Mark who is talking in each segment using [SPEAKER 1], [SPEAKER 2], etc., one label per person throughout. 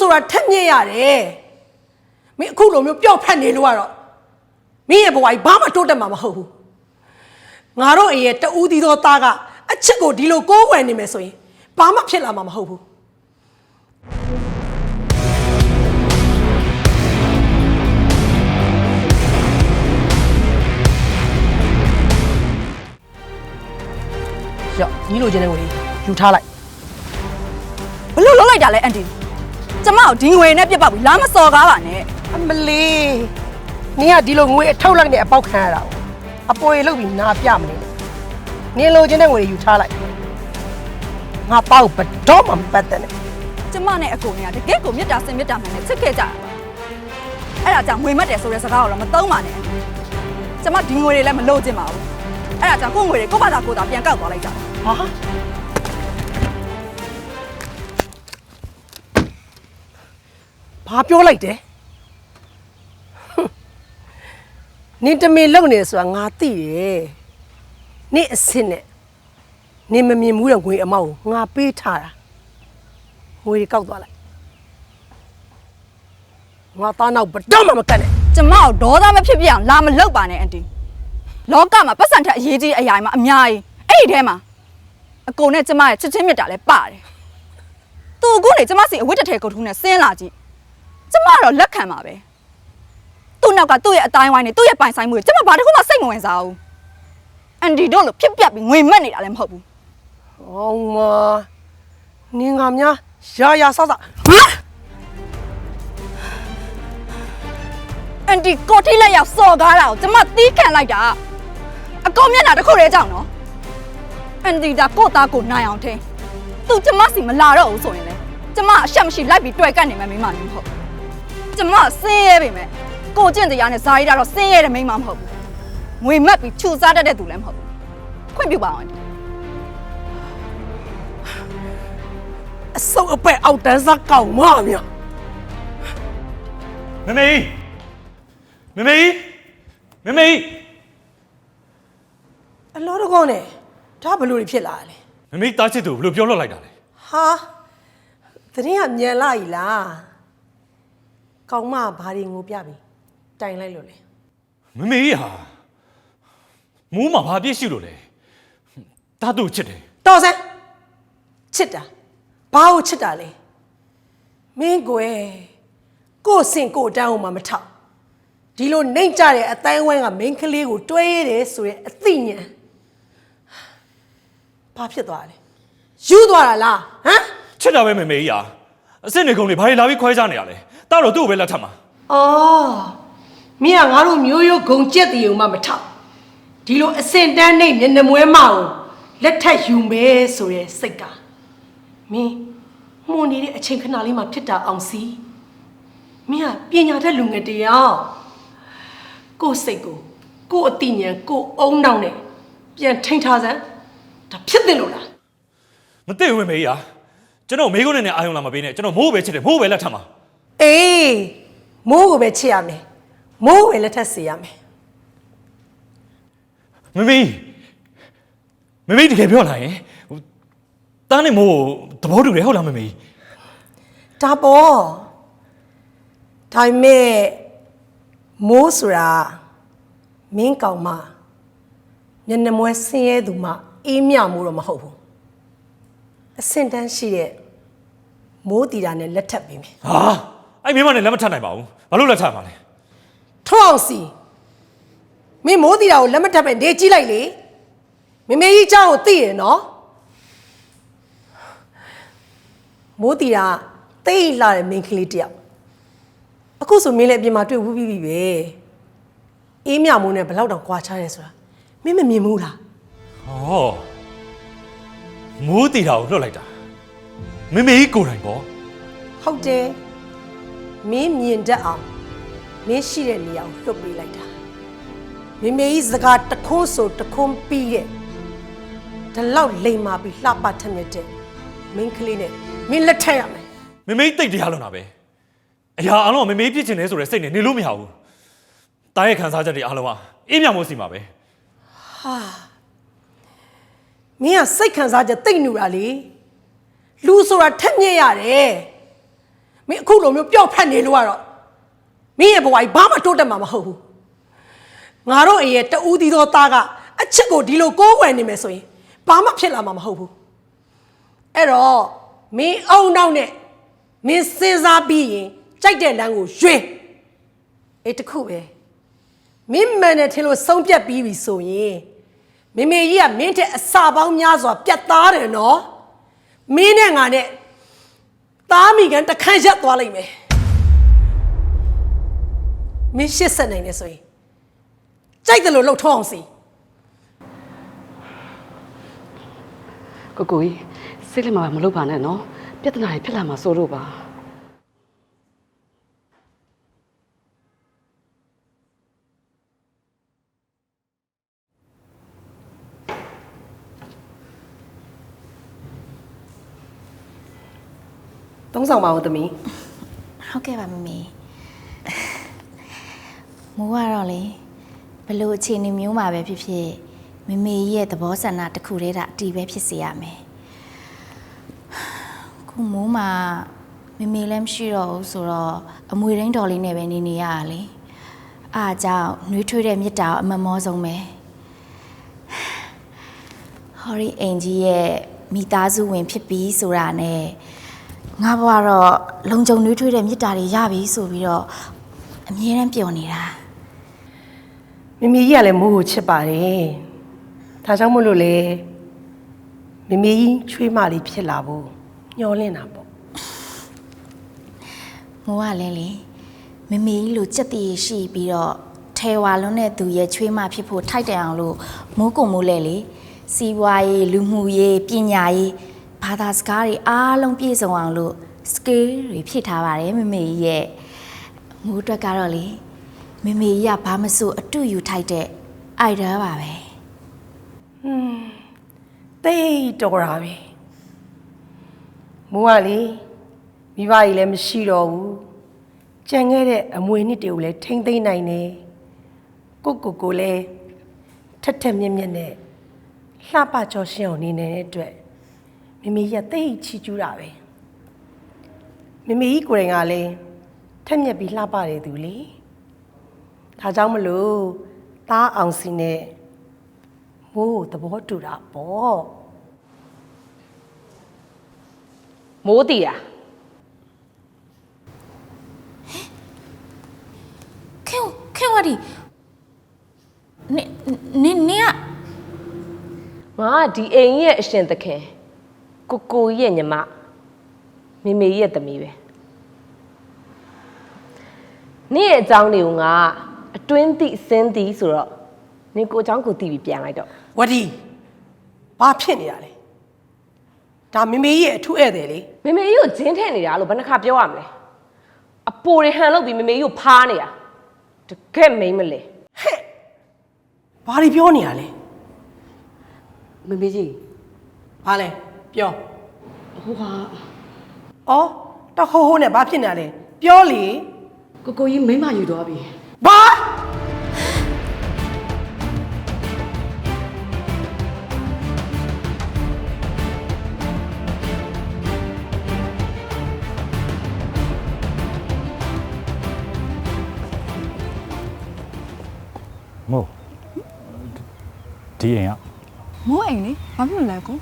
[SPEAKER 1] ဆိုတာထက်မြက်ရတယ်မင်းအခုလိုမျိုးပျော့ဖက်နေလို့ကတော့မင်းရဲ့ဘဝကြီးဘာမှတိုးတက်မှာမဟုတ်ဘူးငါတို့အရဲ့တူးသီးသောသားကအချစ်ကိုဒီလိုကိုးကွယ်နေမယ်ဆိုရင်ဘာမှဖြစ်လာမှာမဟုတ်ဘူးရော့ညီလိုချင်တဲ့ငွေလေးယူထားလိုက်
[SPEAKER 2] ဘလို့လုံးလိုက်တာလဲအန်တီ ကျမကိုဒီငွေနဲ့ပြစ်ပောက်ပြီးလာမစော်ကားပါနဲ့
[SPEAKER 1] အမလီနင်ကဒီလိုငွေအထောက်လိုက်နဲ့အပေါက်ခံရတာကိုအပေါ်ရေလုပ်ပြီးနာပြမနေနဲ့နင်လိုချင်တဲ့ငွေတွေယူထားလိုက်ငါပေါ့ဘတော့မှမပတ်သက်နဲ့
[SPEAKER 2] ကျမနဲ့အကိုနဲ့ကတကယ်ကိုမြတ်တာစင်မြတ်တာမှန်နဲ့ချစ်ခဲ့ကြတာပါအဲ့ဒါကြောင့်ငွေမတ်တယ်ဆိုတဲ့စကားကိုတော့မသုံးပါနဲ့ကျမဒီငွေတွေလည်းမလို့ချင်ပါဘူးအဲ့ဒါကြောင့်ကို့ငွေတွေကို့ဘာသာကိုယ်သာပြန်ကောက်သွားလိုက်ကြပါ
[SPEAKER 1] ဟာ ဘာပြောလိုက်တယ်ဟွန်းနင်တမင်လုံနေဆိုတာငါသိတယ်နင်အစ်စ်နဲ့နင်မမြင်ဘူးတဲ့ငွေအမောက်ကိုငါပေးထားတာငွေတွေကောက်သွားလိုက်ငါသားနောက်ဘတော့မှမကတ်နဲ့
[SPEAKER 2] ကျမကိုဒေါသမဖြစ်ပြအောင်လာမလောက်ပါနဲ့အန်တီလောကမှာပတ်စံထက်အရေးကြီးအရာတွေမှာအများကြီးအဲ့ဒီထဲမှာအကိုနဲ့ကျမရဲ့ချစ်ချင်းမြတ်တာလည်းပါတယ်သူအခုနေကျမစီအဝတ်တစ်ထည်ကုတ်ထုံးနဲ့ဆင်းလာကြည့် ကျမတော့လက်ခံပါပဲသူ့နောက်ကသူ့ရဲ့အတိုင်းဝိုင်းနဲ့သူ့ရဲ့ပိုင်ဆိုင်မှုတွေကျမဘာတစ်ခုမှစိတ်မဝင်စားဘူးအန်ဒီတို့လိုဖြစ်ပြက်ပြီးငွေမက်နေတာလည်းမဟုတ်ဘူး။
[SPEAKER 1] အောင်မနင်ငါများရာရာဆဆဟာ
[SPEAKER 2] အန်တီကိုထိလက်ရောက်စော်ကားတာကိုကျမသီးခံလိုက်တာအကောင်မျက်နှာတစ်ခုတည်းကြောင့်နော်အန်တီဒါကိုယ့်သားကိုနိုင်အောင်ထင်းသူကျမစီမလာတော့ဘူးဆိုရင်လေကျမအရှက်မရှိလိုက်ပြီးတွေ့ကတ်နေမှမိမလည်းမဟုတ်ဘူး ကျမဆင်းရဲပေမဲ့ကိုကျင့်တရားနဲ့ဇာတိတော့ဆင်းရဲတဲ့မိမမဟုတ်ဘူးငွေမက်ပြီးခြူစားတတ်တဲ့သူလည်းမဟုတ်ဘူးခွင့်ပြုပါအောင်အန်တီ
[SPEAKER 1] အစုပ်အပက်အောက်တန်းစားကောင်မများ
[SPEAKER 3] မမေမမေမမေ
[SPEAKER 1] အလောတကောနဲ့ဒါဘလို့တွေဖြစ်လာတာလဲ
[SPEAKER 3] မမေတားချစ်သူဘယ်လိုပြောလွတ်လိုက်တာလဲ
[SPEAKER 1] ဟာသတင်းကမြန်လာ ਈ လား ကောင်မဘာတွေငိုပြပြီတိုင်လိုက်လို့လေ
[SPEAKER 3] မမေဟာမူးမှာဘာပြည့်ရှိလို့လဲတားသူ့ချစ်တယ်
[SPEAKER 1] တော်စမ်းချစ်တာဘာကိုချစ်တာလဲမင်းကွယ်ကို့စင်ကို့တန်းအောင်မှမထောက်ဒီလိုနှိမ့်ကြတဲ့အတိုင်းဝိုင်းကမင်းကလေးကိုတွဲရတယ်ဆိုရင်အသိဉာဏ်ဘာဖြစ်သွားလဲယူသွားတာလားဟမ်
[SPEAKER 3] ချစ်တာပဲမမေကြီးဟာ အစ်စ်နေကုန်တွေဘာတွေလာပြီးခွဲကြနေရလဲတားတော့သူ့ကိုပဲလက်ထပ်မှာ
[SPEAKER 1] အော်မင်းကငါတို့မျိုးရိုးဂုံကြက်တီုံမှမထောက်ဒီလိုအစင်တန်းနေမျက်နှာမွဲမအောင်လက်ထက်ယူမယ်ဆိုရဲစိတ်ကမင်းမှုန်နေတဲ့အချိန်ခဏလေးမှဖြစ်တာအောင်စီမင်းကပညာတတ်လူငယ်တယောက်ကိုယ်စိတ်ကိုကိုယ်အသိဉာဏ်ကိုယ်အုံနောက်နဲ့ပြန်ထိန်ထားစမ်းဒါဖြစ်တယ်လို့လား
[SPEAKER 3] မသိဘူးမမေ ကြီးဟာကျွန်တော်မေကုန်းနဲ့နဲ့အာယုံလာမပေးနဲ့ကျွန်တော်မိုးပဲချစ်တယ်မိုးပဲလက်ထပ်မှာ
[SPEAKER 1] အေးမိုးကိုပဲချစ်ရမယ်မိုးကိုပဲလက်ထက်စေရမယ်
[SPEAKER 3] မမေကြီးမမေကြီးတကယ်ပြောလာရင်ဟိုတားနဲ့မိုးကိုသဘောတူတယ်ဟုတ်လားမမေကြီး
[SPEAKER 1] ဒါပေါ့ဒါပေမဲ့မိုးဆိုတာမင်းကောင်မမျက်နှာမွဲဆင်းရဲသူမှအေးမြမိုးတော့မဟုတ်ဘူး အစင်တန်းရှိတဲ့မိုးတီတာနဲ့လက်ထပ်ပေးမယ်
[SPEAKER 3] ဟာအဲ့မိမနဲ့လက်မထပ်နိုင်ပါဘူးဘာလို့လက်ထပ်မှာလဲ
[SPEAKER 1] ထောက်အောင်စီမင်းမိုးတီတာကိုလက်မထပ်ပဲနေကြည့်လိုက်လေမမေကြီးเจ้าကိုသိရနော်မိုးတီတာတိတ်လာတဲ့မိန်းကလေးတစ်ယောက်အခုဆိုမင်းလည်းအပြင်မှာတွေ့ဝူးပြီးပြီပဲအေးမြမိုးနဲ့ဘယ်လောက်တောင်ကြွားချရဲဆိုတာမင်းမမြင်ဘူးလား
[SPEAKER 3] ဟော မိုးတီတာကိုလွတ်လိုက်တာမမေကြီးကိုယ်တိုင်ပေါ့
[SPEAKER 1] ဟုတ်တယ်မင်းမြင်တတ်အောင်မင်းရှိတဲ့နေရာကိုလွတ်ပေးလိုက်တာမမေကြီးစကားတခွန်းဆိုတခွန်းပြီးတဲ့ဒီလောက်လိမ်မာပြီးလှပထက်မြက်တဲ့မင်းကလေးနဲ့မင်းလက်ထက်ရမယ်
[SPEAKER 3] မမေကြီးတိတ်တရားလွန်တာပဲအရာအလုံးကမမေကြီးပြစ်ချင်တယ်ဆိုတဲ့စိတ်နဲ့နေလို့မရဘူးတားရဲ့ခံစားချက်တွေအလုံးကအေးမြမိုးစီမှာပဲ
[SPEAKER 1] မင်းကစိတ်ခံစားချက်တိတ်နူတာလေလူဆိုတာထက်မြက်ရတယ်မင်းအခုလိုမျိုးပျော့ဖက်နေလို့ကတော့မင်းရဲ့ဘဝကြီးဘာမှတိုးတက်မှာမဟုတ်ဘူးငါတို့အရဲ့တူးသီးသောသားကအချစ်ကိုဒီလိုကိုးကွယ်နေမယ်ဆိုရင်ဘာမှဖြစ်လာမှာမဟုတ်ဘူးအဲ့တော့မင်းအုံနောက်နဲ့မင်းစဉ်းစားပြီးရင်ကြိုက်တဲ့လမ်းကိုရွေးအေးတစ်ခုပဲမင်းမှန်တယ်ထင်လို့ဆုံးဖြတ်ပြီးပြီဆိုရင် မေမေကြီးကမင်းတဲ့အစာပေါင်းများစွာပြတ်သားတယ်နော်မင်းနဲ့ငါနဲ့သားမိကန်တစ်ခန့်ရက်သွားလိုက်မယ်မင်းရှစ်ဆက်နိုင်နေဆိုရင်ကြိုက်တယ်လို့လှုပ်ထုံးအောင်စီ
[SPEAKER 4] ကိုကိုကြီးစိတ်လည်းမမလုပ်ပါနဲ့နော်ပြဿနာတွေဖြစ်လာမှာစိုးလို့ပါ
[SPEAKER 1] ဆောင်ပါဦးသမီး
[SPEAKER 5] ဟုတ်ကဲ့ပါမမေမိုးကတော့လေဘလို့အခြေအနေမျိုးမှာပဲဖြစ်ဖြစ်မမေကြီးရဲ့သဘောဆန္ဒတစ်ခုတည်းတာအတီးပဲဖြစ်စေရမယ်ခုမိုးမှာမမေလည်းမရှိတော့ဘူးဆိုတော့အမွေရင်းတော်လေးနဲ့ပဲနေနေရတာလေအားကြောင့်နှွေးထွေးတဲ့မြစ်တာကိုအမမောဆုံးပဲဟော်ရီအင်ကြီးရဲ့မိသားစုဝင်ဖြစ်ပြီးဆိုတာနဲ့ ငါဘွားတော့လုံခြုံနှွေးထွေးတဲ့မြစ်တာတွေရပြီဆိုပြီးတော့အမြဲတမ်းပျော်နေတာ
[SPEAKER 1] မမေကြီးကလည်းမိုးကိုချစ်ပါတယ်ဒါကြောင့်မို့လို့လေမမေကြီးချွေးမလေးဖြစ်လာဖို့ညှော်လင့်တာပေါ့
[SPEAKER 5] မိုးကလည်းလေမမေကြီးလိုစက်တည်ရှိပြီးတော့ထဲဝါလွန်းတဲ့သူရဲ့ချွေးမဖြစ်ဖို့ထိုက်တန်အောင်လို့မိုးကုံမိုးလဲလေစီးပွားရေးလူမှုရေးပညာရေး ဘာသာစကားတွေအားလုံးပြည့်စုံအောင်လို့ skill တွေဖြည့်ထားပါတယ်မမေကြီးရဲ့မိုးအတွက်ကတော့လေမမေကြီးကဘာမဆိုအတူယူထိုက်တဲ့ idea ပါပဲ
[SPEAKER 1] တိတ်တော်တာပဲမိုးကလေမိဘကြီးလည်းမရှိတော့ဘူးကြံခဲ့တဲ့အမွေနှစ်တွေကိုလည်းထိမ့်သိမ့်နိုင်တယ်ကိုကိုကိုလည်းထက်ထက်မြက်မြက်နဲ့လှပကြောရှင်းအောင်နေနေတဲ့အတွက် မမေကြီးကတိတ်ချီကျူးတာပဲမမေကြီးကိုယ်တိုင်ကလည်းထက်မြက်ပြီးလှပတယ်သူလေဒါကြောင့်မလို့သားအောင်စီနဲ့မိုးကိုသဘောတူတာပေါ့
[SPEAKER 4] မိုးတီတာ
[SPEAKER 5] ခင်ခင်ဝါဒီနေနေနေက
[SPEAKER 6] ငါကဒီအိမ်ကြီးရဲ့အရှင်သခင် ကိုကိုကြီးရဲ့ညီမမေမေကြီးရဲ့သမီးပဲနေ့ရဲ့အကြောင်းတွေကိုငါအတွင်းသိစင်းသိဆိုတော့နေကိုအကြောင်းကိုသိပြီးပြန်လိုက်တော့
[SPEAKER 1] ဝတီဘာဖြစ်နေရလဲဒါမမေကြီးရဲ့အထူးဧည့်သည်လေ
[SPEAKER 6] မေမေကြီးကိုဂျင်းထဲ့နေတာလို့ဘယ်နှခါပြောရမလဲအပိုတွေဟန်လုပ်ပြီးမေမေကြီးကိုဖားနေတာတကယ်မိမ့်မလဲ
[SPEAKER 1] ဘာတွေပြောနေရလဲ
[SPEAKER 4] မမေကြီး
[SPEAKER 1] ဘာလဲ ပြော
[SPEAKER 4] ဟိုဟာ
[SPEAKER 1] ဩတဟိုးဟိုးနဲ့ဘာဖြစ်နေရလဲပြောလေ
[SPEAKER 4] ကိုကိုကြီးမိမယူသွားပြီ
[SPEAKER 1] ဘာ
[SPEAKER 7] မို့ဒီအိမ်က
[SPEAKER 2] မိုးအိမ်လေဘာဖြစ်လို့လဲကို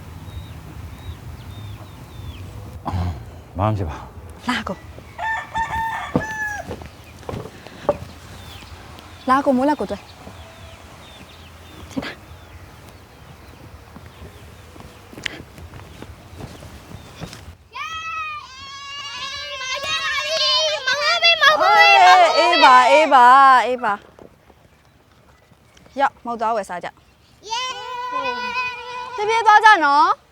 [SPEAKER 7] ဘာမှမဖြစ်ပါ
[SPEAKER 2] လာကိုလာကိုမိုးလာကိုတွေ့ချစ်တာအေးပါအေးပါအေးပါရောက်မောက်သွားဝယ်စားကြပြေးပြေးသွားကြနော်